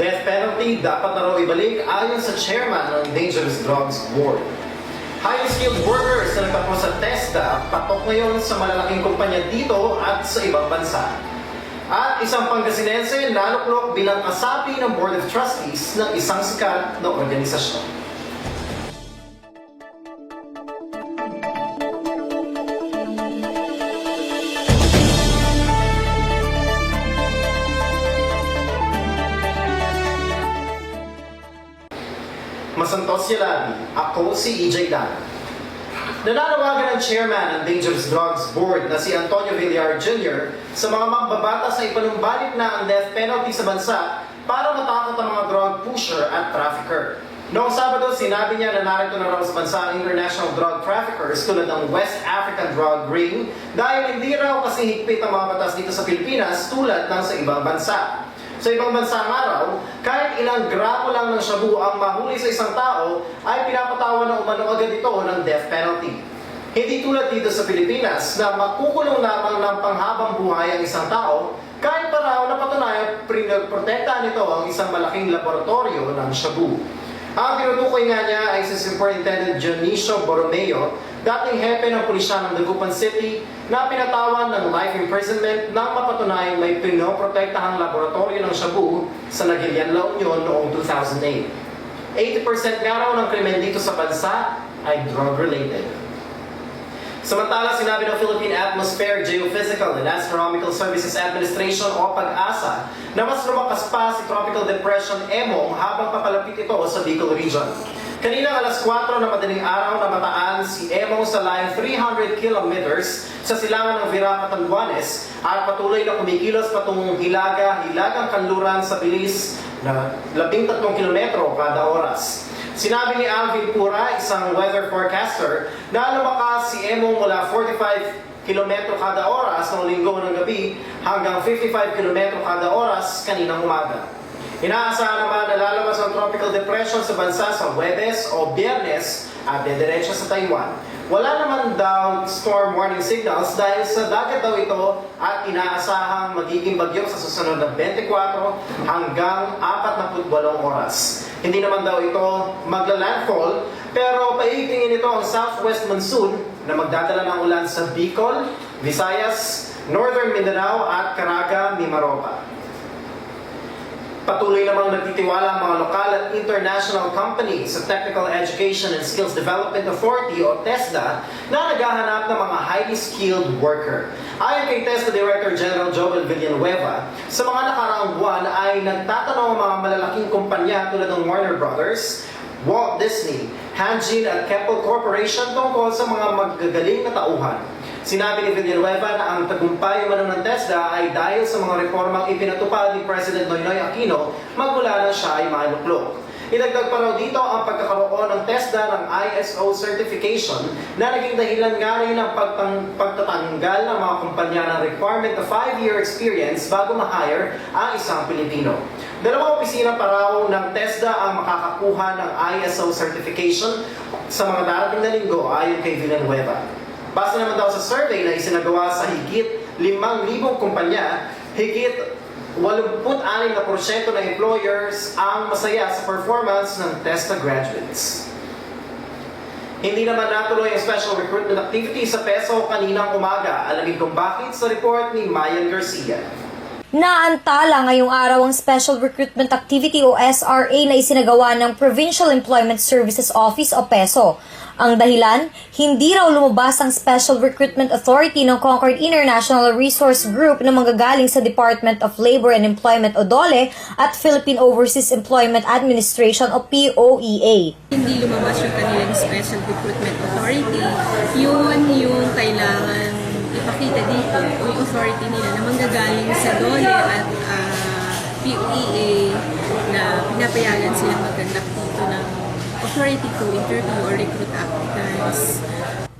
Death penalty dapat na raw ibalik ayon sa chairman ng Dangerous Drugs Board. Highly skilled workers na nagtapos sa TESDA patok ngayon sa malalaking kumpanya dito at sa ibang bansa. At isang Pangasinense naluklok bilang kasapi ng Board of Trustees ng isang sikat na organisasyon. Masantos Yalabi, ako si EJ Dan. Nananawagan ng chairman ng Dangerous Drugs Board na si Antonio Villar Jr. sa mga magbabatas na ipanumbalik na ang death penalty sa bansa para matakot ang mga drug pusher at trafficker. Noong Sabado, sinabi niya na narito na raw sa bansa ang international drug traffickers tulad ng West African Drug Ring dahil hindi raw kasi higpit ang mga batas dito sa Pilipinas tulad ng sa ibang bansa. Sa ibang bansa nga raw, kahit ilang gramo lang ng shabu ang mahuli sa isang tao, ay pinapatawan ng umano agad ito ng death penalty. Hindi tulad dito sa Pilipinas na makukulong lamang ng panghabang buhay ang isang tao kahit pa raw na patunayan pinagprotektahan nito ang isang malaking laboratorio ng shabu. Ang tinutukoy nga niya ay si Superintendent Dionisio Borromeo, dating hepe ng pulisya ng Dagupan City na pinatawan ng life imprisonment nang mapatunayang may pinoprotektahang laboratorio ng shabu sa Nagilian La Union noong 2008. 80% nga raw ng krimen dito sa bansa ay drug-related. Samantala, sinabi ng Philippine Atmosphere Geophysical and Astronomical Services Administration o PAG-ASA na mas lumakas pa si Tropical Depression Emong habang papalapit ito sa Bicol Region. Kanina alas 4 na madaling araw na mataan si Emong sa line 300 kilometers sa silangan ng Viraca, Tanduanes at patuloy na kumikilos patungong Hilaga, Hilagang Kanluran sa bilis na 13 kilometro kada oras. Sinabi ni Alvin Pura, isang weather forecaster, na lumakas si Emo mula 45 kilometro kada oras noong linggo ng gabi hanggang 55 kilometro kada oras kaninang umaga. Inaasahan naman na lalabas ang tropical depression sa bansa sa Webes o Biyernes at dediretso sa Taiwan. Wala naman daw storm warning signals dahil sa dagat daw ito at inaasahang magiging bagyo sa susunod na 24 hanggang 48 oras. Hindi naman daw ito magla-landfall pero paitingin ito ang southwest monsoon na magdadala ng ulan sa Bicol, Visayas, Northern Mindanao at Caraga, Mimaropa. Patuloy namang nagtitiwala ang mga lokal at international companies sa Technical Education and Skills Development Authority o TESDA na naghahanap ng mga highly skilled worker. Ayon kay TESDA Director General Joel Villanueva, sa mga nakaraang buwan ay nagtatanong ang mga malalaking kumpanya tulad ng Warner Brothers, Walt Disney, Hanjin at Keppel Corporation tungkol sa mga magagaling na tauhan. Sinabi ni Villanueva na ang tagumpay umano ng TESDA ay dahil sa mga reformang ipinatupad ni President Noynoy Aquino magmula na siya ay maluklok. Idagdag pa raw dito ang pagkakaroon ng TESDA ng ISO certification na naging dahilan nga rin ng pagtang, pagtatanggal ng mga kumpanya ng requirement na 5-year experience bago ma-hire ang isang Pilipino. Dalawang opisina pa raw ng TESDA ang makakakuha ng ISO certification sa mga darating na linggo ayon kay Villanueva. Base naman daw sa survey na isinagawa sa higit 5,000 kumpanya, higit 86% ng employers ang masaya sa performance ng TESTA graduates. Hindi naman natuloy ang special recruitment activity sa PESO kaninang umaga. Alamin kung bakit sa report ni Mayan Garcia. Naantala ngayong araw ang Special Recruitment Activity o SRA na isinagawa ng Provincial Employment Services Office o PESO. Ang dahilan, hindi raw lumabas ang Special Recruitment Authority ng Concord International Resource Group na manggagaling sa Department of Labor and Employment o DOLE at Philippine Overseas Employment Administration o POEA. hindi lumabas yung kanilang Special Recruitment Authority, yun yung kailangan ipakita dito o yung authority nila na manggagaling sa DOLE at ah, POEA na pinapayagan silang mag-conduct dito ng authority to interview or recruit applicants.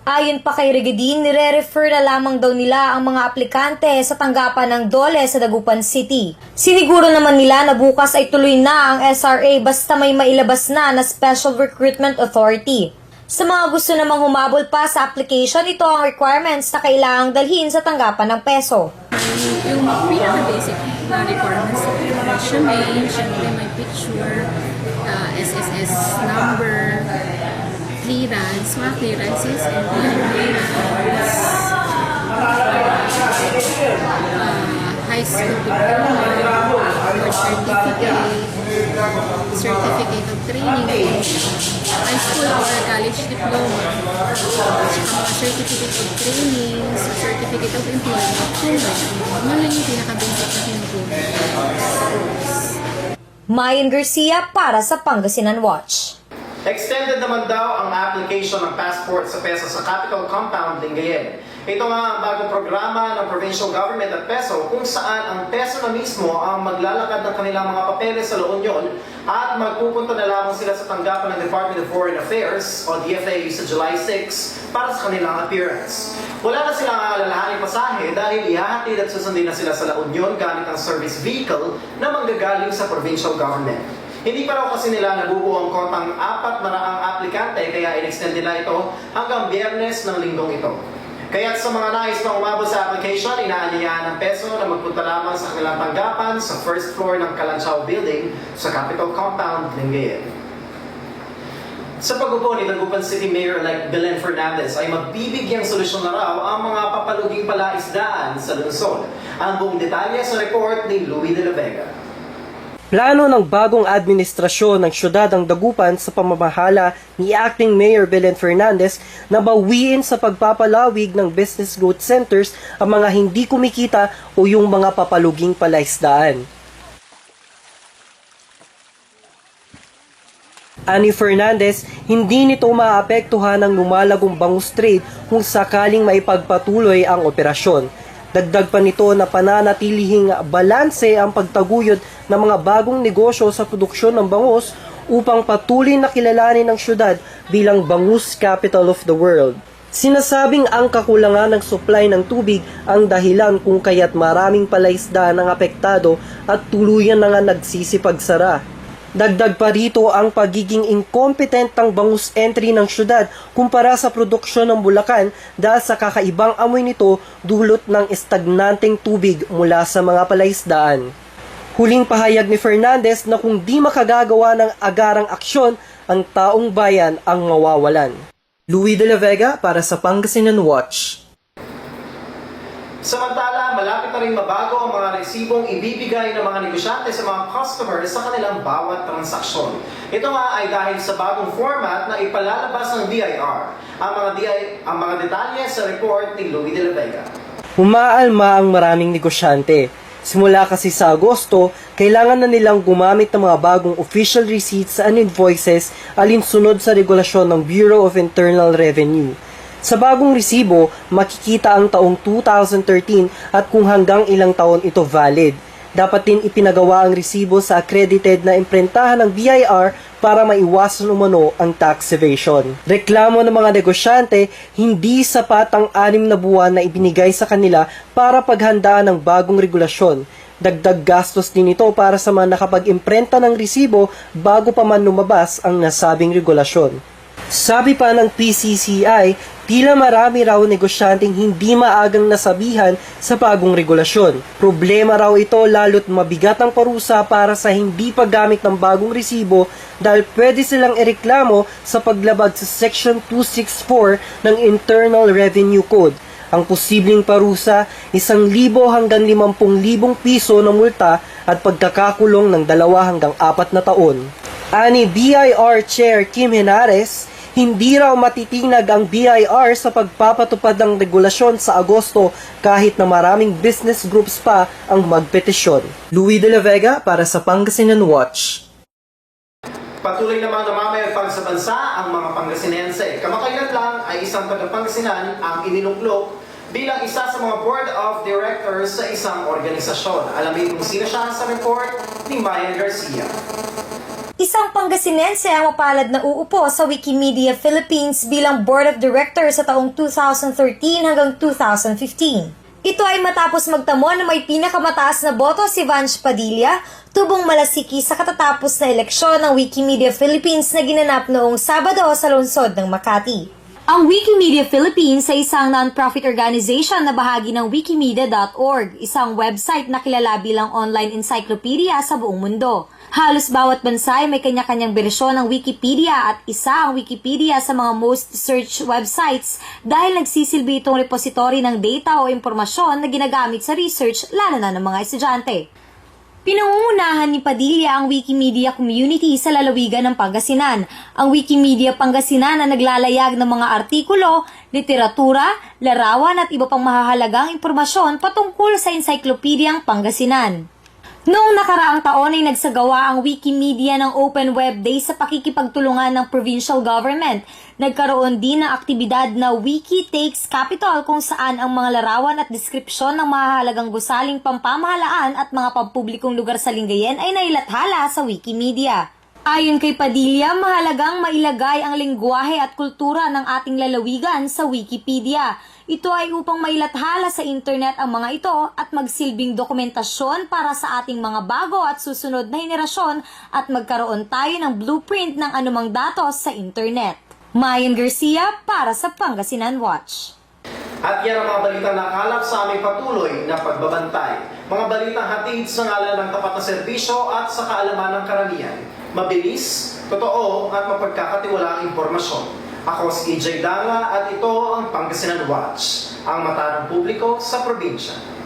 Ayon pa kay Regadin, nire-refer na lamang daw nila ang mga aplikante sa tanggapan ng DOLE sa Dagupan City. Siniguro naman nila na bukas ay tuloy na ang SRA basta may mailabas na na Special Recruitment Authority. Sa mga gusto namang humabol pa sa application, ito ang requirements na kailangang dalhin sa tanggapan ng peso. Yung pinaka-basic na requirements, resume, syempre may picture, uh, SSS number, clearance, mga clearances, and clearance, uh, high school diploma, birth certificate, certificate of training, high school or college diploma, mga certificate of training, certificate of employment, kung. Ano lang yung pinaka-basic na kinukuha. Mayan Garcia para sa Pangasinan Watch. Extended naman daw ang application ng passport sa PESO sa Capital Compound, Lingayen. Ito nga ang bagong programa ng provincial government at PESO kung saan ang PESO na mismo ang maglalakad ng kanilang mga papeles sa La Union at magpupunta na lamang sila sa tanggapan ng Department of Foreign Affairs o DFA sa July 6 para sa kanilang appearance. Wala na silang alalahaning pasahe dahil ihahatid at susundin na sila sa La Union gamit ang service vehicle na manggagaling sa provincial government. Hindi pa raw kasi nila nabubuo ang kotang apat na raang aplikante kaya in-extend nila ito hanggang biyernes ng linggong ito. Kaya sa mga nais pang umabot sa application, inaanyayahan ng peso na magpunta lamang sa kanilang tanggapan sa first floor ng Kalanchaw Building sa Capitol Compound, Lingayen. Sa pag-upo ni Dagupan City Mayor-elect Belen Fernandez ay magbibigyang solusyon na raw ang mga papaluging palaisdaan sa lungsod. Ang buong detalye sa report ni Louis de la Vega. Plano ng bagong administrasyon ng syudad ng Dagupan sa pamamahala ni Acting Mayor Belen Fernandez na bawiin sa pagpapalawig ng business growth centers ang mga hindi kumikita o yung mga papaluging palaisdaan. Ani Fernandez, hindi nito maapektuhan ang lumalagong bangus trade kung sakaling maipagpatuloy ang operasyon. Dagdag pa nito na pananatilihing balanse ang pagtaguyod ng mga bagong negosyo sa produksyon ng bangus upang patuloy na kilalanin ng syudad bilang bangus capital of the world. Sinasabing ang kakulangan ng supply ng tubig ang dahilan kung kaya't maraming palaisdaan ang apektado at tuluyan na nga nagsisipagsara. Dagdag pa rito ang pagiging incompetent ng bangus entry ng syudad kumpara sa produksyon ng Bulacan dahil sa kakaibang amoy nito dulot ng estagnanteng tubig mula sa mga palaisdaan. Huling pahayag ni Fernandez na kung di makagagawa ng agarang aksyon, ang taong bayan ang mawawalan. Louis de la Vega para sa Pangasinan Watch. Samantala, malapit na rin mabago ang mga resibong ibibigay ng mga negosyante sa mga customers sa kanilang bawat transaksyon. Ito nga ay dahil sa bagong format na ipalalabas ng DIR. Ang mga, DI, ang mga detalye sa report ni Louis de la Vega. Umaalma ang maraming negosyante. Simula kasi sa Agosto, kailangan na nilang gumamit ng mga bagong official receipts and invoices alinsunod sa regulasyon ng Bureau of Internal Revenue. Sa bagong resibo, makikita ang taong 2013 at kung hanggang ilang taon ito valid. Dapat din ipinagawa ang resibo sa accredited na imprentahan ng BIR para maiwasan umano ang tax evasion. Reklamo ng mga negosyante, hindi sapat ang anim na buwan na ibinigay sa kanila para paghandaan ng bagong regulasyon. Dagdag gastos din ito para sa mga nakapag-imprenta ng resibo bago pa man lumabas ang nasabing regulasyon. Sabi pa ng PCCI, tila marami raw negosyanteng hindi maagang nasabihan sa bagong regulasyon. Problema raw ito lalo't mabigat ang parusa para sa hindi paggamit ng bagong resibo dahil pwede silang ireklamo sa paglabag sa Section 264 ng Internal Revenue Code. Ang posibleng parusa, isang libo hanggang limampung libong piso na multa at pagkakakulong ng dalawa hanggang apat na taon. Ani BIR Chair Kim Henares, hindi raw matitinag ang BIR sa pagpapatupad ng regulasyon sa Agosto kahit na maraming business groups pa ang magpetisyon. Louis de la Vega para sa Pangasinan Watch. Patuloy namang namamayagpag sa bansa ang mga Pangasinense. Kamakailan lang ay isang taga-Pangasinan ang ininuklok bilang isa sa mga board of directors sa isang organisasyon. Alamin kung sino siya sa report ni Mayan Garcia. Isang Pangasinense ang mapalad na uupo sa Wikimedia Philippines bilang Board of Directors sa taong 2013 hanggang 2015. Ito ay matapos magtamo na may pinakamataas na boto si Vange Padilla, tubong malasiki sa katatapos na eleksyon ng Wikimedia Philippines na ginanap noong Sabado sa lungsod ng Makati. Ang Wikimedia Philippines ay isang non-profit organization na bahagi ng wikimedia.org, isang website na kilala bilang online encyclopedia sa buong mundo. Halos bawat bansa ay may kanya-kanyang bersyon ng Wikipedia at isa ang Wikipedia sa mga most searched websites dahil nagsisilbi itong repository ng data o impormasyon na ginagamit sa research lalo na ng mga estudyante. Pinangungunahan ni Padilla ang Wikimedia community sa lalawigan ng Pangasinan. Ang Wikimedia Pangasinan na naglalayag ng mga artikulo, literatura, larawan at iba pang mahahalagang impormasyon patungkol sa encyclopediang Pangasinan. Noong nakaraang taon ay nagsagawa ang Wikimedia ng Open Web Day sa pakikipagtulungan ng provincial government. Nagkaroon din ng aktibidad na Wiki Takes Capital kung saan ang mga larawan at deskripsyon ng mahalagang gusaling pampamahalaan at mga pampublikong lugar sa Lingayen ay nailathala sa Wikimedia. Ayon kay Padilla, mahalagang mailagay ang lingwahe at kultura ng ating lalawigan sa Wikipedia. Ito ay upang mailathala sa internet ang mga ito at magsilbing dokumentasyon para sa ating mga bago at susunod na henerasyon at magkaroon tayo ng blueprint ng anumang datos sa internet. Mayan Garcia para sa Pangasinan Watch. At yan ang mga balitang nakalap sa aming patuloy na pagbabantay. Mga balitang hatid sa ngalan ng tapat na serbisyo at sa kaalaman ng karamihan. Mabilis, totoo at mapagkakatiwalaang impormasyon. Ako si EJ Danga at ito ang Pangasinan Watch, ang mata ng publiko sa probinsya.